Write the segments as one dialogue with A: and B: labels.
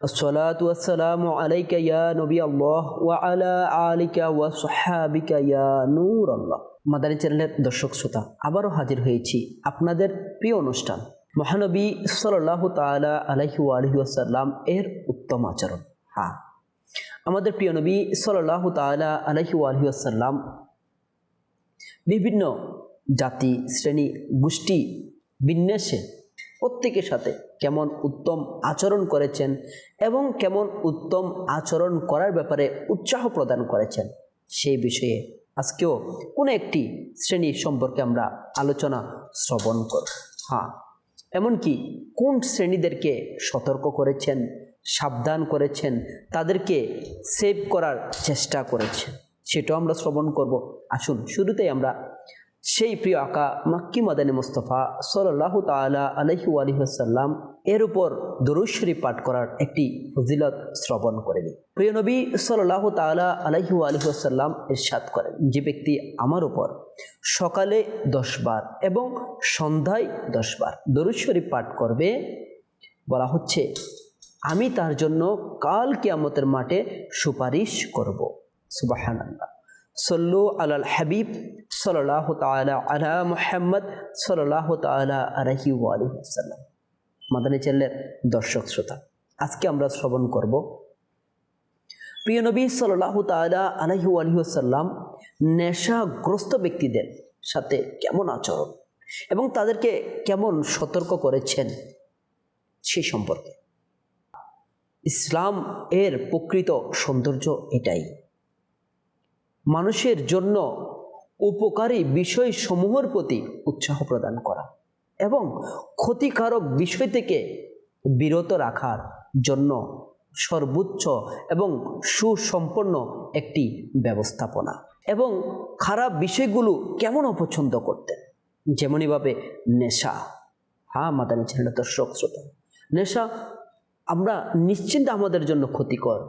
A: الصلاة والسلام عليك يا نبي الله وعلى آلك وصحابك يا نور الله মাদানী চ্যানেলের দর্শক শ্রোতা আবারও হাজির হয়েছি আপনাদের প্রিয় অনুষ্ঠান মহানবী সাল্লাহ তালা আলহি আলহি আসাল্লাম এর উত্তম আচরণ হ্যাঁ আমাদের প্রিয় নবী সাল্লাহ তালা আলহি আলহি আসাল্লাম বিভিন্ন জাতি শ্রেণী গোষ্ঠী বিন্যাসে প্রত্যেকের সাথে কেমন উত্তম আচরণ করেছেন এবং কেমন উত্তম আচরণ করার ব্যাপারে উৎসাহ প্রদান করেছেন সেই বিষয়ে আজকেও কোনো একটি শ্রেণি সম্পর্কে আমরা আলোচনা শ্রবণ করব। হ্যাঁ এমনকি কোন শ্রেণীদেরকে সতর্ক করেছেন, সাবধান করেছেন, তাদেরকে সেভ করার চেষ্টা করেছেন, সেটাও আমরা শ্রবণ করব। আসুন, শুরুতেই আমরা সেই প্রিয় আকা মাক্কি মাদানী মুস্তফা সাল্লাহ তালা আলহি আলহিহাসাল্লাম এর উপর দরুশ্বরী পাঠ করার একটি ফজিলত শ্রবণ করে নিই প্রিয় নবী সাল্লাহ তালা আলহি আলহিহাসাল্লাম ইরশাদ করেন, যে ব্যক্তি আমার উপর সকালে দশবার এবং সন্ধ্যায় দশবার দরুশ্বরী পাঠ করবে, বলা হচ্ছে, আমি তার জন্য কাল কিয়ামতের মাঠে সুপারিশ করব। সুবাহান আল্লাহ সল্লু আলাল হাবিব সাল্লাহ তালা আলা মুহাম্মদ সাল্লাহ তালা আলহি আলহিসাল্লাম মাদানী চ্যানেলের দর্শক শ্রোতা, আজকে আমরা শ্রবণ করব। প্রিয় নবী সাল্লাহ তালা আলহি আলহিসাল্লাম নেশাগ্রস্ত ব্যক্তিদের সাথে কেমন আচরণ এবং তাদেরকে কেমন সতর্ক করেছেন সে সম্পর্কে। ইসলাম এর প্রকৃত সৌন্দর্য এটাই। মানুষের জন্য উপকারী বিষয় সমূহের প্রতি উৎসাহ প্রদান করা এবং ক্ষতিকারক বিষয় থেকে বিরত রাখার জন্য সর্বোচ্চ এবং সুসম্পন্ন একটি ব্যবস্থাপনা। এবং খারাপ বিষয়গুলো কেমন অপছন্দ করতেন যেমনইভাবে নেশা। হ্যাঁ মাদানী চ্যানেল দর্শক, শ্রোতা। নেশা আমরা নিশ্চিন্ত আমাদের জন্য ক্ষতিকর।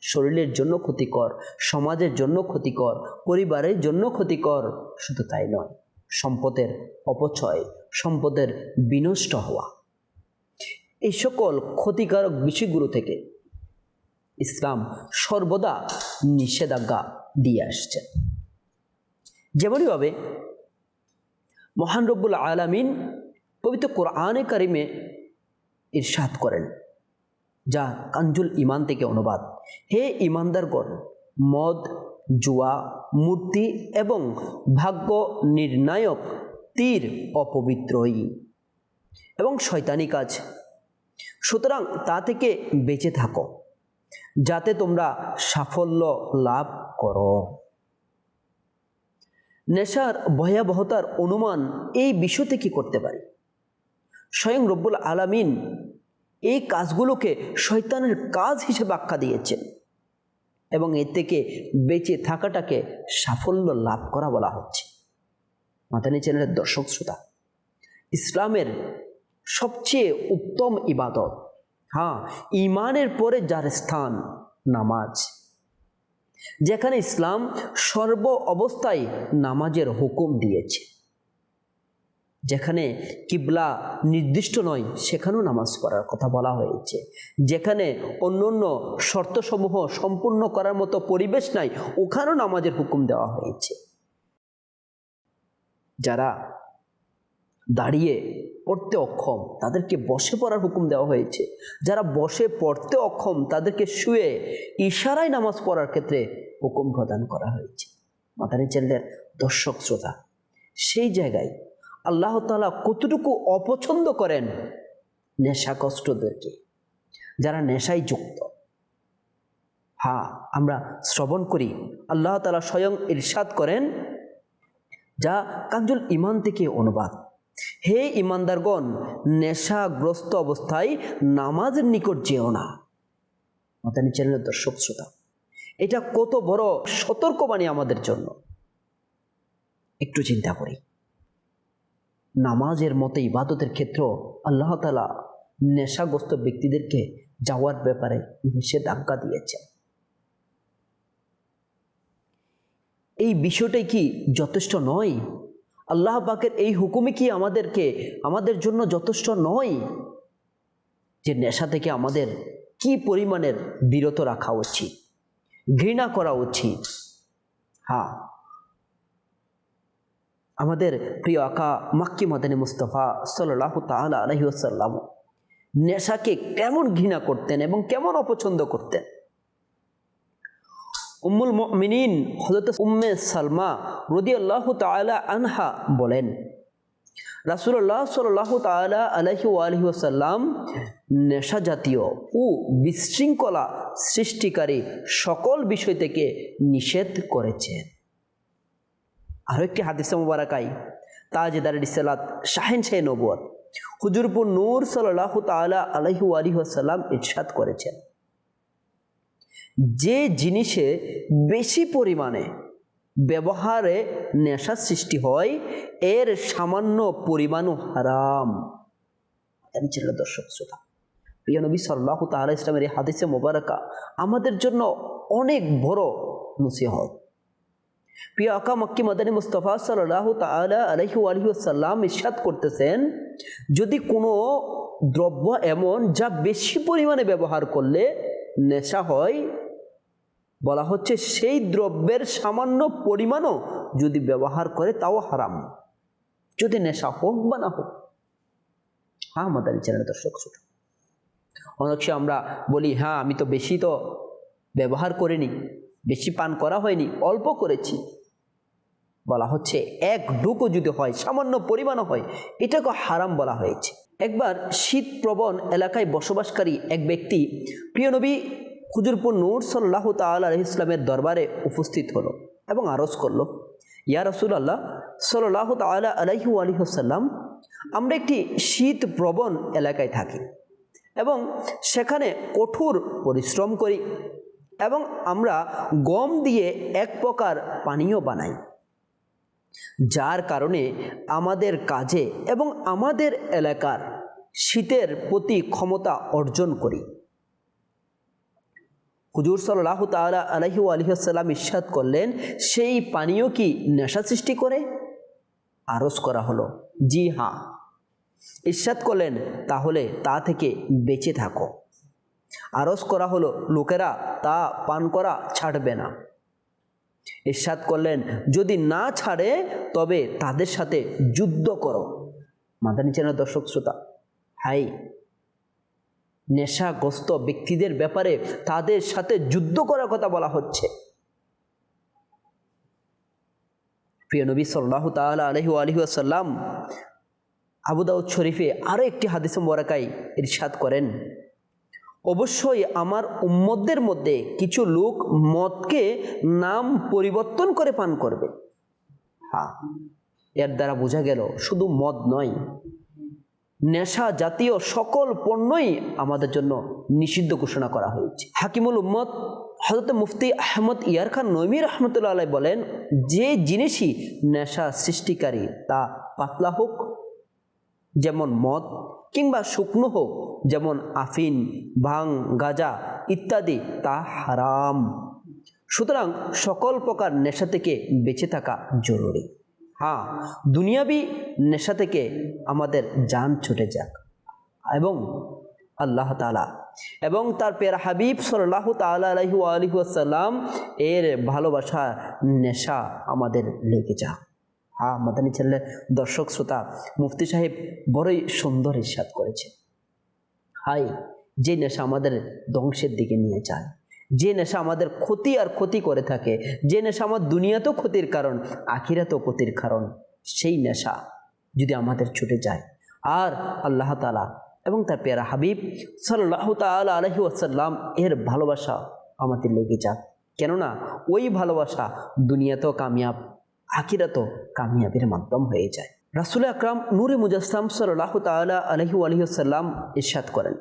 A: শরীরের জন্য ক্ষতিকর, সমাজের জন্য ক্ষতিকর, পরিবারের জন্য ক্ষতিকর। শুধু তাই নয়, সম্পদের অপচয়, সম্পদের বিনষ্ট হওয়া। এই সকল ক্ষতিকারক বিষয়গুলো থেকে ইসলাম সর্বদা নিষেধাজ্ঞা দিয়ে আসছে। যেমনইভাবে মহান রব্বুল আলামিন পবিত্র কোরআনে কারিমে ইরশাদ করেন যা কাঞ্জুল ইমান থেকে অনুবাদ। হে ইমানদারগণ, মদ, জুয়া, মূর্তি এবং ভাগ্য নির্ণায়ক তীর অপবিত্রই এবং শয়তানি কাজ। সুতরাং তা থেকে বেঁচে থাকো, যাতে তোমরা সাফল্য লাভ করো। নেশার ভয়াবহতার অনুমান এই বিষয় থেকে করতে পারি? স্বয়ং রব্বুল আলামিন এই কাজগুলোকে শয়তানের কাজ হিসেবে আখ্যা দিয়েছেন এবং এর থেকে বেঁচে থাকাটাকে সাফল্য লাভ করা বলা হচ্ছে। মাতানি চ্যানেলের দর্শক শ্রোতা, ইসলামের সবচেয়ে উত্তম ইবাদত হ্যাঁ ইমানের পরে যার স্থান নামাজ, যেখানে ইসলাম সর্ব অবস্থায় নামাজের হুকুম দিয়েছে। যেখানে কিবলা নির্দিষ্ট নয়, সেখানেও নামাজ পড়ার কথা বলা হয়েছে। যেখানে অন্য অন্য শর্তসমূহ সম্পূর্ণ করার মতো পরিবেশ নাই, ওখানেও নামাজের হুকুম দেওয়া হয়েছে। যারা দাঁড়িয়ে পড়তে অক্ষম, তাদেরকে বসে পড়ার হুকুম দেওয়া হয়েছে। যারা বসে পড়তে অক্ষম, তাদেরকে শুয়ে ইশারায় নামাজ পড়ার ক্ষেত্রে হুকুম প্রদান করা হয়েছে। মাতানি চ্যানেলের দর্শক শ্রোতা, সেই জায়গায় আল্লাহ তালা কতটুকু অপছন্দ করেন নেশা কষ্টদেরকে? যারা নেশায় যুক্ত। হা, আমরা শ্রবণ করি। আল্লাহ তালা স্বয়ং ইরশাদ করেন, যা কাঞ্জুল ইমান থেকে অনুবাদ। হে ইমানদারগণ নেশাগ্রস্ত অবস্থায় নামাজের নিকট যেও না। মাতানি চ্যানেলের দর্শক শ্রোতা, এটা কত বড় সতর্কবাণী আমাদের জন্য। একটু চিন্তা করি। নামাজের মতো ইবাদতের ক্ষেত্র আল্লাহ তালা নেশাগ্রস্ত ব্যক্তিদেরকে যাওয়ার ব্যাপারে নিষেধাজ্ঞা দিয়েছেন। এই বিষয়টাই কি যথেষ্ট নয়? আল্লাহ পাকের এই হুকুমে কি আমাদেরকে, আমাদের জন্য যথেষ্ট নয়? যে নেশা থেকে আমাদের কি পরিমাণের বিরত রাখা উচিত, ঘৃণা করা উচিত। হ্যাঁ আমাদের প্রিয় আকা মাক্কি মাদানী মুস্তফা সাল্লাহ তালা আলহিউসাল্লাম নেশাকে কেমন ঘৃণা করতেন এবং কেমন অপছন্দ করতেন? উম্মুল মিনিন হজরত উম্মে সালমা রদি আল্লাহ তালা আনহা বলেন রাসুল্লাহ সাল্লাহ তালা আলহি আলহি ওসাল্লাম নেশা জাতীয় ও বিশৃঙ্খলা সৃষ্টিকারী সকল বিষয় থেকে নিষেধ করেছেন। আরও একটি হাদিসে মুবারাকাই তাজেদার ইসালাত শাহেন শাহ নবুয় হুজুরপুর নূর সাল্লাহ তালা আলহু আলিহাসাল্লাম ইরশাদ করেছেন। যে জিনিসে বেশি পরিমাণে ব্যবহারে নেশা সৃষ্টি হয়, এর সামান্য পরিমাণও হারাম। ছিল দর্শক শ্রোতা। প্রিয় নবী সাল্লাহ তালা ইসলামের এই হাদিসে মোবারকা আমাদের জন্য অনেক বড় নসিহত। প্রিয় আকা মক্কি মাদানী মুস্তফা সাল্লাহ তালা আলহু আলহিউসাল্লাম ইস্বাদ করতেছেন, যদি কোনো দ্রব্য এমন যা বেশি পরিমাণে ব্যবহার করলে নেশা হয়, বলা হচ্ছে সেই দ্রব্যের সামান্য পরিমাণও যদি ব্যবহার করে তাও হারাম। যদি নেশা হোক বা না হোক। হ্যাঁ মাদানী চ্যানেল দর্শক ছোট অনেক আমরা বলি হ্যাঁ আমি তো বেশি তো ব্যবহার করিনি। বেশি পান করা হয়নি, অল্প করেছি। বলা হচ্ছে এক ডুকো যদি হয়, সামান্য পরিমাণও হয়, এটাকে হারাম বলা হয়েছে। একবার শীত প্রবণ এলাকায় বসবাসকারী এক ব্যক্তি প্রিয়নবী খুজুরপুর নূর সাল্লাহ তাল ইসলামের দরবারে উপস্থিত হলো এবং আরজ করল, ইয়া রসুল আল্লাহ সাল্লাহ তালা আলহু আলহিহসাল্লাম আমরা একটি শীত প্রবণ এলাকায় থাকি এবং সেখানে কঠোর পরিশ্রম করি। এবং আমরা গম দিয়ে এক প্রকার পানীয় বানাই, যার কারণে আমাদের কাজে এবং আমাদের এলাকার শীতের প্রতি ক্ষমতা অর্জন করি। হুজুর সাল্লাহ তালা আলহি আলহিসাল্লাম ইস্বাদ করলেন, সেই পানীয় কি নেশা সৃষ্টি করে? আরজ করা হলো, জি হ্যাঁ। ইস্বাদ করলেন, তাহলে তা থেকে বেঁচে থাকো। আরজ করা হলো, লোকেরা তা পান করা ছাড়বে না। ইরশাদ করলেন, যদি না ছাড়ে, তবে তাদের সাথে যুদ্ধ করো। মাদানী চ্যানেল দর্শক শ্রোতা, হাই, নেশাগ্রস্ত ব্যক্তিদের ব্যাপারে তাদের সাথে যুদ্ধ করার কথা বলা হচ্ছে। প্রিয় নবী সাল্লাহ তাল আলহি আলহি আসাল্লাম আবুদাউদ শরীফে আরও একটি হাদিস মোরাকাই ইরশাদ করেন অবশ্যই আমার উম্মতদের মধ্যে কিছু লোক মদকে নাম পরিবর্তন করে পান করবে। হ্যাঁ এর দ্বারা বোঝা গেল শুধু মদ নয়, নেশা জাতীয় সকল পণ্যই আমাদের জন্য নিষিদ্ধ ঘোষণা করা হয়েছে। হাকিমুল উম্মদ হজরত মুফতি আহমদ ইয়ার খান নৈমি রহমতুল্লাহ আলাই বলেন, যে জিনিসই নেশা সৃষ্টিকারী তা পাতলা হোক, যেমন মদ কিংবা শুকনো হোক, যেমন আফিন, ভাং, গাজা ইত্যাদি, তা হারাম। সুতরাং সকল প্রকার নেশা থেকে বেঁচে থাকা জরুরি। হ্যাঁ দুনিয়াবি নেশা থেকে আমাদের যান ছুটে যাক। এবং আল্লাহ তালা এবং তার পের হাবিব সাল্লাহ তালা আলহু আলহিহাসাল্লাম এর ভালোবাসা নেশা আমাদের লেগে যাক। হ্যাঁ মাদানী ছেলে দর্শক শ্রোতা, মুফতি সাহেব বড়ই সুন্দর ইস্বাদ করেছে। হাই, যে নেশা আমাদের ধ্বংসের দিকে নিয়ে যায়, যে নেশা আমাদের ক্ষতি আর ক্ষতি করে থাকে, যে নেশা আমার দুনিয়াতেও ক্ষতির কারণ, আখিরাতেও ক্ষতির কারণ, সেই নেশা যদি আমাদের ছুটে যায়। আর আল্লাহ তালা এবং তার পেয়ারা হাবিব সাল্লাহ তাল আলহি আসাল্লাম এর ভালোবাসা আমাদের লেগে যাক। কেননা, ওই ভালোবাসা দুনিয়াতেও কামিয়াব আখিরাতও কামিয়াবের মাধ্যম হয়ে যায়। রাসুল আকরাম নূরে মুজাসলাম সাল্লাহ তালা আলহু আলহিসাল্লাম ইরশাদ করেন,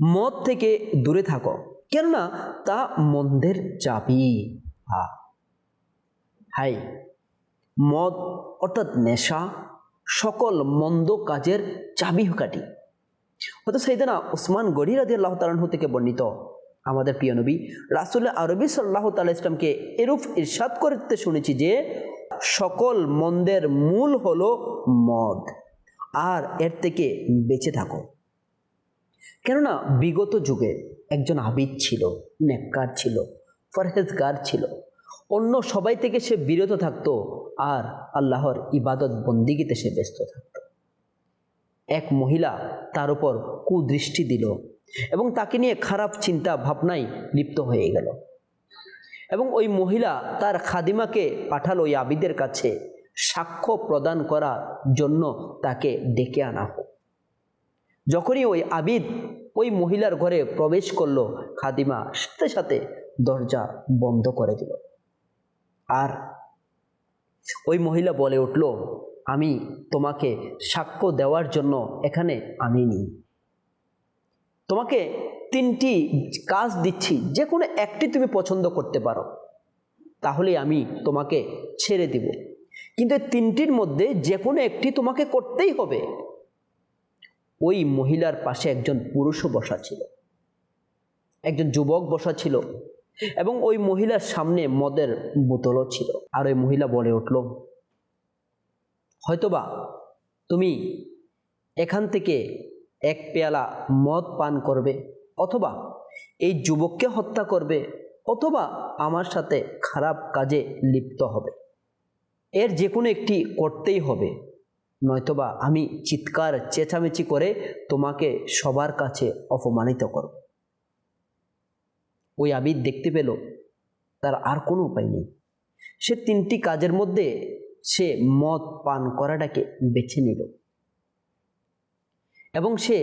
A: মদ থেকে দূরে থাকো, কেননা তা মন্দের চাবি। হাই, মদ অর্থাৎ নেশা সকল মন্দ কাজের চাবি কাটি হয়তো সেইদিনা ওসমান গড়ি রাজি আল্লাহ থেকে বর্ণিত আমাদের প্রিয় নবী রাসুল আরবি সাল্লাহ তাল্লাহ ইসলামকে এরূপ ইরশাদ করতে শুনেছি যে সকল মন্দের মূল হলো মদ। আর এর থেকে বেঁচে থাকো। কেননা বিগত যুগে একজন আবিদ ছিল, নেককার ছিল, ফরহেজগার ছিল। অন্য সবাই থেকে সে বিরত থাকতো আর আল্লাহর ইবাদত বন্দিগিতে সে ব্যস্ত থাকত। এক মহিলা তার উপর কুদৃষ্টি দিল এবং তাকে নিয়ে খারাপ চিন্তা ভাবনায় লিপ্ত হয়ে গেল। এবং ওই মহিলা তার খাদিমাকে পাঠালো ওই আবিদের কাছে। সাক্ষ্য প্রদান করার জন্য তাকে ডেকে আনা হোক। যখনই ওই আবিদ ওই মহিলার ঘরে প্রবেশ করল, খাদিমা সাথে সাথে দরজা বন্ধ করে দিল। আর ওই মহিলা বলে উঠল, আমি তোমাকে সাক্ষ্য দেওয়ার জন্য এখানে আনিনি। তোমাকে তিনটি কাজ দিচ্ছি যে কোনো একটি তুমি পছন্দ করতে পারো তাহলে আমি তোমাকে ছেড়ে দিব। কিন্তু তিনটির মধ্যে যে কোনো একটি তোমাকে করতেই হবে। ওই মহিলার পাশে একজন পুরুষও বসা ছিল, একজন যুবক বসা ছিল, এবং ওই মহিলার সামনে মদের বোতলও ছিল। আর ওই মহিলা বলে উঠল, হয়তোবা তুমি এখান থেকে এক পেয়ালা মদ পান করবে অথবা এই যুবককে হত্যা করবে অথবা আমার সাথে খারাপ কাজে লিপ্ত হবে। এর যে কোনো একটি করতেই হবে। নয়তোবা আমি চিৎকার, চেঁচামেচি করে তোমাকে সবার কাছে অপমানিত করব। ওই আবিদ দেখতে পেল, তার আর কোনো উপায় নেই। সে তিনটি কাজের মধ্যে সে মদ পান করাটাকে বেছে নিল। এবং সে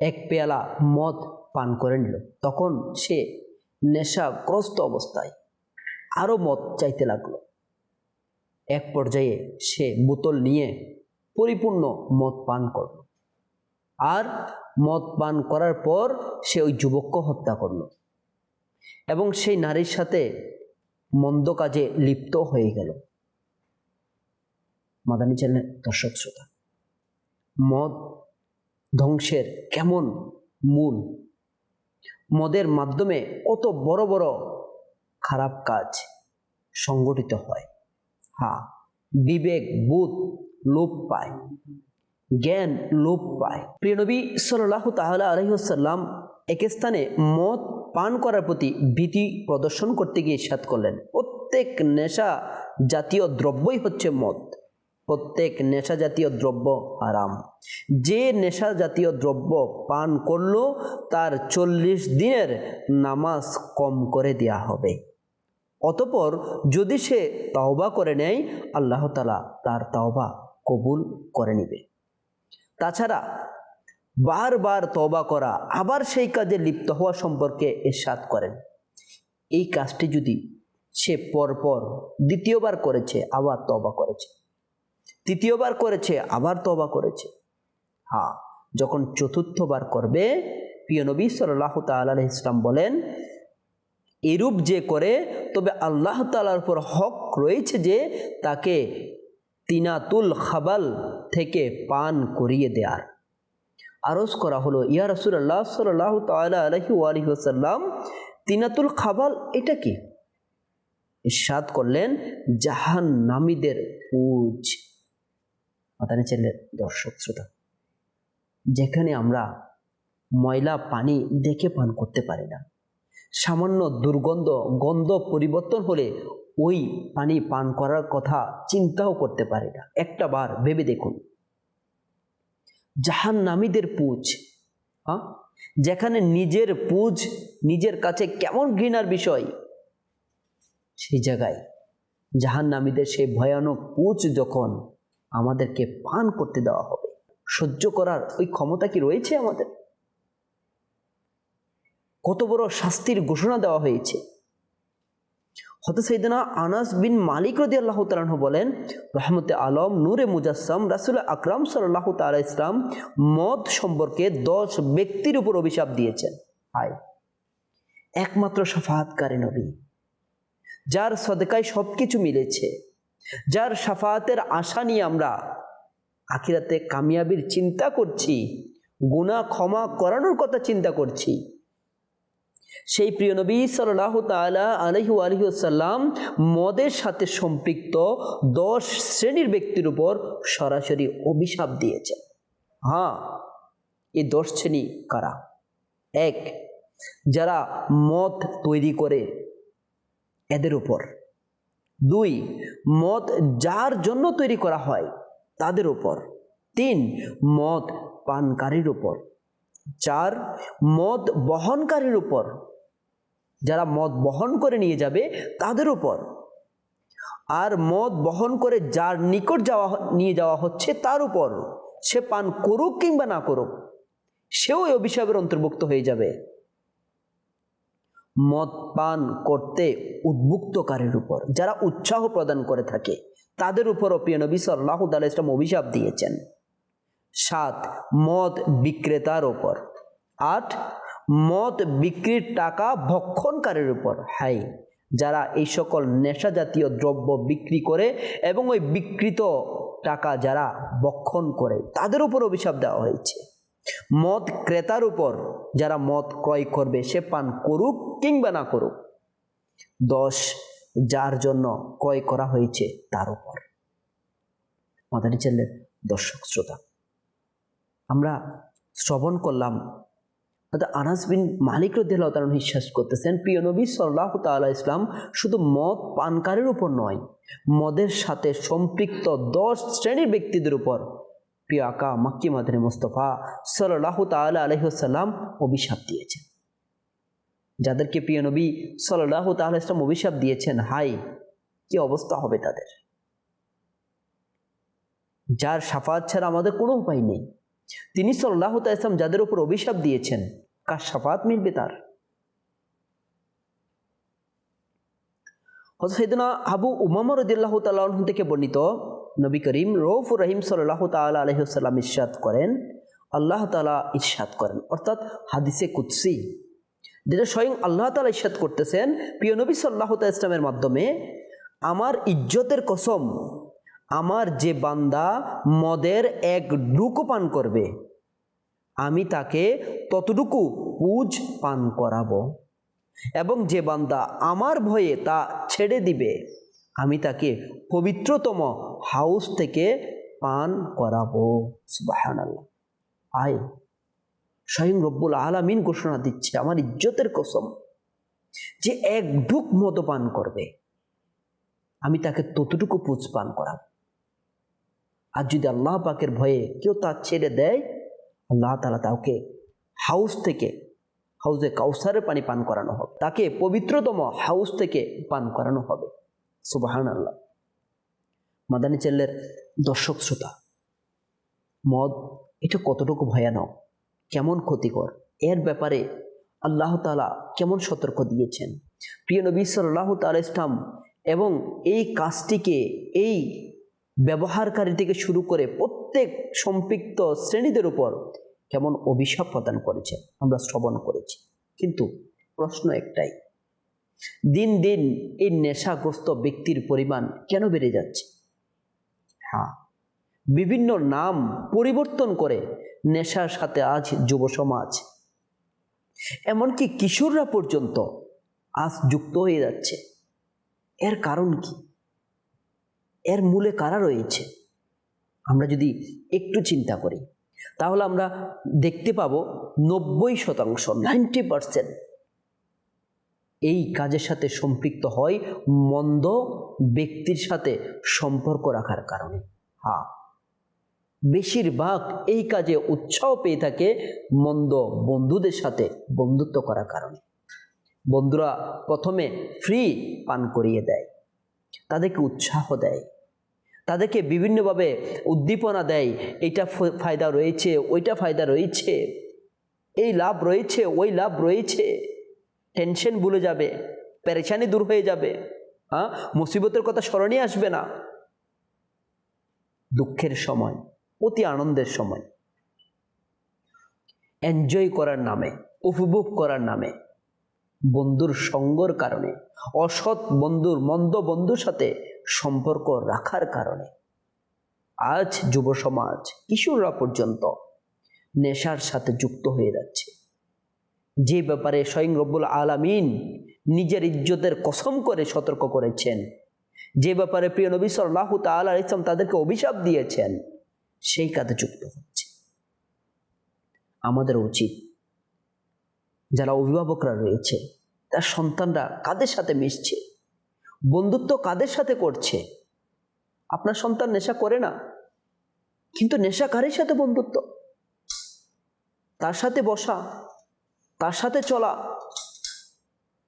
A: এক পেয়ালা মদ পান করে নিল। তখন সে নেশাগ্রস্ত অবস্থায় আরও মদ চাইতে লাগল। এক পর্যায়ে সে বোতল নিয়ে পরিপূর্ণ মদ পান করল। আর মদ পান করার পর সে ওই যুবককে হত্যা করল এবং সেই নারীর সাথে মন্দ কাজে লিপ্ত হয়ে গেল। মাদানী চ্যানেলের দর্শক শ্রোতা, মদ ধ্বংসের কেমন মূল? মদের মাধ্যমে কত বড় বড় খারাপ কাজ সংগঠিত হয়? হ্যাঁ বিবেক, বোধ লোপ পায়, জ্ঞান লোপ পায়। প্রিয় নবী সাল্লাহ তাহলে আলহিহসাল্লাম এক স্থানে মদ পান করার প্রতি ভীতি প্রদর্শন করতে গিয়ে সাত করলেন। প্রত্যেক নেশা জাতীয় দ্রব্যই হচ্ছে মদ। প্রত্যেক নেশা জাতীয় দ্রব্য আরাম যে নেশা জাতীয় দ্রব্য পান করল, তার চল্লিশ দিনের নামাজ কম করে দেয়া হবে। অতপর যদি সে তাওবা করে নেয়, আল্লাহ তালা তার তাওবা কবুল করে নিবে। তাছাড়া বারবার তবা করা, আবার সেই কাজে লিপ্ত হওয়া সম্পর্কে এরশাদ করেন। এই কাজটি যদি সে পরপর দ্বিতীয়বার করেছে, আবার তবা করেছে। তৃতীয়বার করেছে, আবার তবা করেছে। হ্যাঁ যখন চতুর্থবার করবে, প্রিয় নবী সাল্লাহ তাল্লাহ ইসলাম বলেন, এরূপ যে করে, তবে আল্লাহ তালার উপর হক রয়েছে যে তাকে তিনাতুল খাবাল থেকে পান করিয়ে দেয়ার। আরজ করা হলো, ইয়া রসুল্লাহ সাল্লাহ তালা আলহি ওসাল্লাম তিনাতুল খাবাল এটা কি? ইসাদ করলেন জাহান নামীদের পুজ। মাতানি ছেলে দর্শক, শ্রোতা। যেখানে আমরা ময়লা, পানি দেখে পান করতে পারি না। সামান্য দুর্গন্ধ, গন্ধ পরিবর্তন হলে ওই পানি পান করার কথা চিন্তাও করতে পারি না। একটা বার ভেবে দেখুন। জাহান নামীদের পুজ হ্যাঁ যেখানে নিজের পুজ, নিজের কাছে কেমন ঘৃণার বিষয়, সেই জায়গায় জাহান নামীদের সেই ভয়ানক পুজ যখন আমাদেরকে পান করতে দেওয়া হবে। সহ্য করার ওই ক্ষমতা কি রয়েছে আমাদের? কত বড় শাস্তির ঘোষণা দেওয়া হয়েছে। হতে সেইদিনা আনাস বিন মালিক রদি আল্লাহ তালাহ বলেন, রহমতে আলম, নূরে মুজাসম রাসুল আকরাম সাল্লাহ তালা ইসলাম মদ সম্পর্কে দশ ব্যক্তির উপর অভিশাপ দিয়েছেন। আয় একমাত্র সাফাহাতকারী নবী, যার সদকায় সব কিছু মিলেছে। যার সাফাতের আশা নিয়ে আমরা আখিরাতে কামিয়াবির চিন্তা করছি গুণা ক্ষমা করানোর কথা চিন্তা করছি। সেই প্রিয় নবী সাল্লাহ তালা আলহু আলহিউসাল্লাম মদের সাথে সম্পৃক্ত দশ শ্রেণির ব্যক্তির উপর সরাসরি অভিশাপ দিয়েছেন। হ্যাঁ এই দশ শ্রেণি কারা? এক, যারা মদ তৈরি করে এদের উপর। দুই, মদ যার জন্য তৈরি করা হয় তাদের উপর। তিন, মদ পানকারীর উপর। চার, মদ বহনকারীর উপর। যারা মদ বহন করে নিয়ে যাবে তাদের উপর। আর মদ বহন করে যার নিকট যাওয়া নিয়ে যাওয়া হচ্ছে তার উপর। সে পান করুক কিংবা না করুক, সেও অভিশাপের অন্তর্ভুক্ত হয়ে যাবে। মদ পান করতে উদ্বুক্তকারীর উপর, যারা উৎসাহ প্রদান করে থাকে, তাদের উপরও প্রিয় নবী সাল্লাহ ইসলাম অভিশাপ দিয়েছেন। সাত, মদ বিক্রেতার ওপর আট, মদ বিক্রির টাকা ভক্ষণকারীর উপর। হাই, যারা এই সকল নেশা জাতীয় দ্রব্য বিক্রি করে এবং ওই বিকৃত টাকা যারা বক্ষণ করে, তাদের উপর অভিশাপ দেওয়া হয়েছে। মদ ক্রেতার উপর যারা মদ ক্রয় করবে, সে পান করুক কিংবা না করুক দশ যার জন্য ক্রয় করা হয়েছে তার উপর। মাদানী চ্যানেলের দর্শক শ্রোতা, আমরা শ্রবণ করলাম আনাস বিন মালিক তালন বিশ্বাস করতেছেন, প্রিয় নবী সাল্লাহ তাল্লাহ ইসলাম শুধু মদ পানকারের উপর নয়, মদের সাথে সম্পৃক্ত দশ শ্রেণির ব্যক্তিদের উপর প্রিয় আকা মাক্কি মাদানী মুস্তফা সাল্লাহ তাল্লাহ আলহিসাল্লাম অভিশাপ দিয়েছেন। যাদেরকে প্রিয় নবী সাল্লাহ তাল্লাহ ইসলাম অভিশাপ দিয়েছেন হাই কি অবস্থা হবে তাদের? যার সাফাত ছাড়া আমাদের কোনো উপায় নেই। তিনি সাল্লাহ ইসলাম যাদের উপর অভিশাপ দিয়েছেন, কার সাফাত মিলবে তার? হসেদনা আবু উমাম রদিল্লাহ তাল্লাহ থেকে বর্ণিত নবী করিম রৌফুর রহিম সাল্লাহ তাল আলহিসাল্লাম ইরশাদ করেন, আল্লাহ তালা ইরশাদ করেন। অর্থাৎ হাদিসে কুৎসি যেটা স্বয়ং আল্লাহ তালা ইরশাদ করতেছেন, প্রিয় নবী সাল্লাহ ইসলামের মাধ্যমে, আমার ইজ্জতের কসম, আমার যে বান্দা মদের এক ডুকু পান করবে, আমি তাকে ততটুকু পুজ পান করাবো। এবং যে বান্দা আমার ভয়ে তা ছেড়ে দিবে আমি তাকে পবিত্রতম হাউস থেকে পান করাবো। আয়। স্বয়ং রব্বুল আলামিন ঘোষণা দিচ্ছে, আমার ইজ্জতের কসম, যে এক ঢুক মতো পান করবে। আমি তাকে ততটুকু পুজ পান করাব। আর যদি আল্লাহ পাকের ভয়ে কেউ তা ছেড়ে দেয়, আল্লাহ তালা তাকে হাউস থেকে, হাউসে কাউসারের পানি পান করানো হবে। তাকে পবিত্রতম হাউস থেকে পান করানো হবে। সুবাহান আল্লাহ মাদানী চেল্লের দর্শক শ্রোতা, মদ এটা কতটুকু ভয়ানক, কেমন ক্ষতিকর, এর ব্যাপারে আল্লাহ তালা কেমন সতর্ক দিয়েছেন? প্রিয় নবী সাল্লাহ তাল ইসলাম এবং এই কাজটিকে, এই ব্যবহারকারী থেকে শুরু করে প্রত্যেক সম্পৃক্ত শ্রেণীদের উপর কেমন অভিশাপ প্রদান করেছে, আমরা শ্রবণ করেছি। কিন্তু প্রশ্ন একটাই দিন দিন এই নেশাগ্রস্ত ব্যক্তির পরিমাণ কেন বেড়ে যাচ্ছে? হ্যাঁ বিভিন্ন নাম পরিবর্তন করে নেশার সাথে আজ যুব সমাজ, এমনকি কিশোররা পর্যন্ত আজ যুক্ত হয়ে যাচ্ছে। এর কারণ কি? এর মূলে কারা রয়েছে? আমরা যদি একটু চিন্তা করি, তাহলে আমরা দেখতে পাবো নব্বই শতাংশ, নাইনটি পারসেন্ট এই কাজের সাথে সম্পৃক্ত হয় মন্দ ব্যক্তির সাথে সম্পর্ক রাখার কারণে। হ্যাঁ বেশিরভাগ এই কাজে উৎসাহ পেয়ে থাকে মন্দ বন্ধুদের সাথে বন্ধুত্ব করার কারণে। বন্ধুরা প্রথমে ফ্রি পান করিয়ে দেয়। তাদেরকে উৎসাহ দেয়। তাদেরকে বিভিন্নভাবে উদ্দীপনা দেয়, এইটা ফায়দা রয়েছে, ওইটা ফায়দা রয়েছে, এই লাভ রয়েছে, ওই লাভ রয়েছে। টেনশন ভুলে যাবে, পেরেশানি দূর হয়ে যাবে হ্যাঁ? মুসিবতের কথা স্মরণে আসবে না। দুঃখের সময়, অতি আনন্দের সময়। এনজয় করার নামে, উপভোগ করার নামে, বন্ধুর সঙ্গর কারণে, অসৎ বন্ধুর, মন্দ বন্ধুর সাথে সম্পর্ক রাখার কারণে। আজ যুব সমাজ কিশোররা পর্যন্ত নেশার সাথে যুক্ত হয়ে যাচ্ছে। যে ব্যাপারে স্বয়ং রব্বুল আলামিন নিজের ইজ্জতের কসম করে সতর্ক করেছেন। যে ব্যাপারে প্রিয় নবী সাল্লাহ তাল ইসলাম তাদেরকে অভিশাপ দিয়েছেন, সেই কাজে যুক্ত হচ্ছে। আমাদের উচিত যারা অভিভাবকরা রয়েছে, তার সন্তানরা কাদের সাথে মিশছে, বন্ধুত্ব কাদের সাথে করছে, আপনার সন্তান নেশা করে না, কিন্তু নেশাকারীর সাথে বন্ধুত্ব? তার সাথে বসা তার সাথে চলা।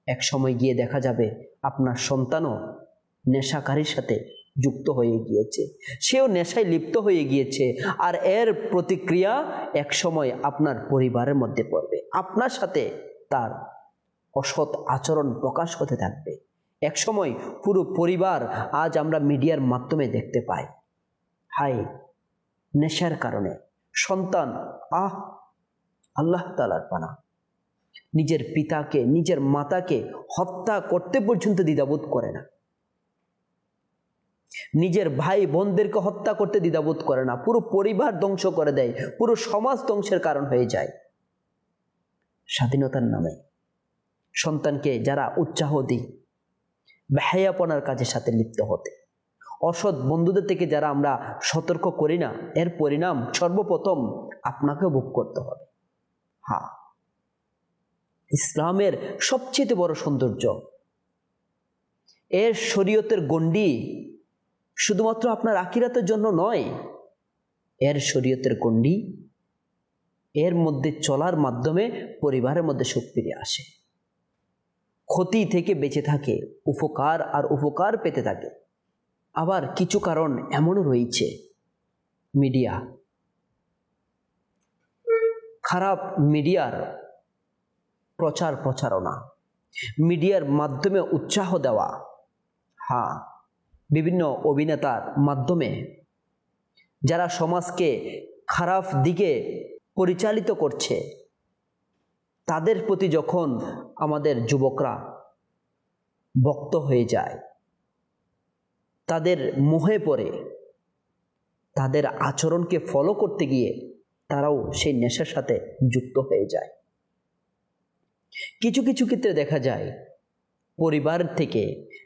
A: এক সময় গিয়ে দেখা যাবে আপনার সন্তানও নেশাকারীর সাথে যুক্ত হয়ে গিয়েছে। সেও নেশায় লিপ্ত হয়ে গিয়েছে আর এর প্রতিক্রিয়া এক সময় আপনার পরিবারের মধ্যে পড়বে। আপনার সাথে তার অসৎ আচরণ প্রকাশ হতে থাকবে। এক সময় পুরো পরিবার আজ আমরা মিডিয়ার মাধ্যমে দেখতে পাই। হায় নেশার কারণে। সন্তান, আহ, আল্লাহ তালার পানা। নিজের পিতাকে, নিজের মাতাকে হত্যা করতে পর্যন্ত দ্বিধাবোধ করে না। নিজের ভাই বোনদেরকে হত্যা করতে দ্বিধাবোধ করে না। পুরো পরিবার ধ্বংস করে দেয়, পুরো সমাজ ধ্বংসের কারণ হয়ে যায়। স্বাধীনতার নামে সন্তানকে যারা উৎসাহ দিই ব্যয়াপনার কাজের সাথে লিপ্ত হতে। অসৎ বন্ধুদের থেকে যারা আমরা সতর্ক করি না, এর পরিণাম সর্বপ্রথম আপনাকে ভোগ করতে হবে। হ্যাঁ। ইসলামের সবচেয়ে বড় সৌন্দর্য। এর শরীয়তের গণ্ডি শুধুমাত্র আপনার আকিরাতের জন্য নয়, এর শরীয়তের গণ্ডি এর মধ্যে চলার মাধ্যমে পরিবারের মধ্যে সুখ ফিরে আসে। ক্ষতি থেকে বেঁচে থাকে, উপকার আর উপকার পেতে থাকে। আবার কিছু কারণ এমনও রয়েছে মিডিয়া। খারাপ মিডিয়ার প্রচার প্রচারণা। মিডিয়ার মাধ্যমে উৎসাহ দেওয়া। হ্যাঁ বিভিন্ন অভিনেতার মাধ্যমে। যারা সমাজকে খারাপ দিকে পরিচালিত করছে, তাদের প্রতি যখন আমাদের যুবকরা বক্ত হয়ে যায়, তাদের মোহে পড়ে, তাদের আচরণকে ফলো করতে গিয়ে তারাও সেই নেশার সাথে যুক্ত হয়ে যায়। কিছু কিছু ক্ষেত্রে দেখা যায়, পরিবার থেকে,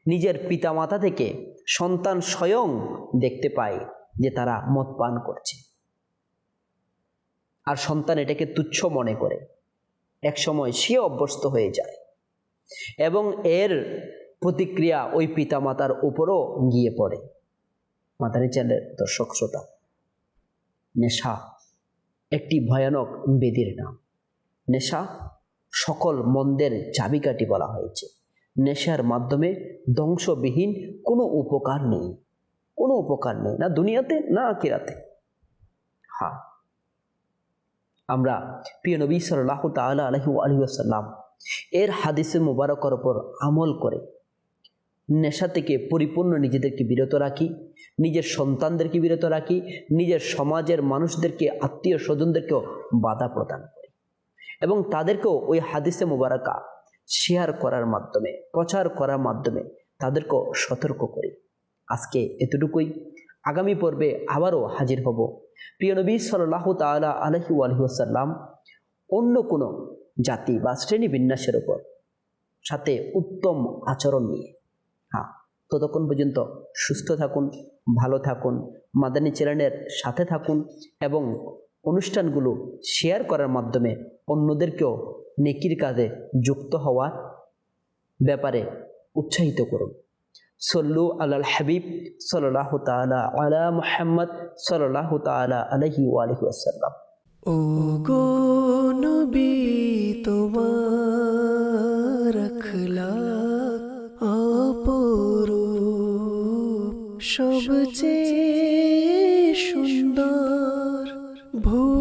A: নিজের পিতামাতা থেকে সন্তান স্বয়ং দেখতে পায় যে তারা মদ পান করছে। আর সন্তান এটাকে তুচ্ছ মনে করে। এক সময় সে অভ্যস্ত হয়ে যায় এবং এর প্রতিক্রিয়া ওই পিতামাতার উপরও গিয়ে পড়ে। মাতারি চ্যানেলের দর্শক শ্রোতা, নেশা একটি ভয়ানক বেদির নাম। নেশা সকল মন্দের চাবিকাঠি বলা হয়েছে। নেশার মাধ্যমে ধ্বংসবিহীন কোনো উপকার নেই। কোনো উপকার নেই, না দুনিয়াতে, না আকিরাতে হ্যাঁ। আমরা প্রিয় নবী সাল্লাহ তাল্লাহ আলহি আলহিসাল্লাম এর হাদিসে মুবারকর ওপর আমল করে নেশা থেকে পরিপূর্ণ নিজেদেরকে বিরত রাখি, নিজের সন্তানদেরকে বিরত রাখি, নিজের সমাজের মানুষদেরকে, আত্মীয় স্বজনদেরকেও বাধা প্রদান করি। এবং তাদেরকেও ওই হাদিসে মুবারকা শেয়ার করার মাধ্যমে, প্রচার করার মাধ্যমে তাদেরকেও সতর্ক করি। আজকে এতটুকুই। আগামী পর্বে আবারও হাজির হব। প্রিয় নবী সাল্লাহ তালা আলহি আলহিউসাল্লাম অন্য কোনো জাতি বা শ্রেণি বিন্যাসের ওপর সাথে উত্তম আচরণ নিয়ে। হ্যাঁ ততক্ষণ পর্যন্ত সুস্থ থাকুন, ভালো থাকুন, মাদানী চ্যানেলের সাথে থাকুন এবং অনুষ্ঠানগুলো শেয়ার করার মাধ্যমে অন্যদেরকেও নেকির কাজে যুক্ত হওয়ার ব্যাপারে উৎসাহিত করুন। সল্লু আলাল হাবিব সাল্লাহ তালা আলা মুহাম্মদ সাল্লাহ তালা আলহি আলহি আসাল্লাম
B: ও গো নবী তোমার রখলা সবচেয়ে ভূ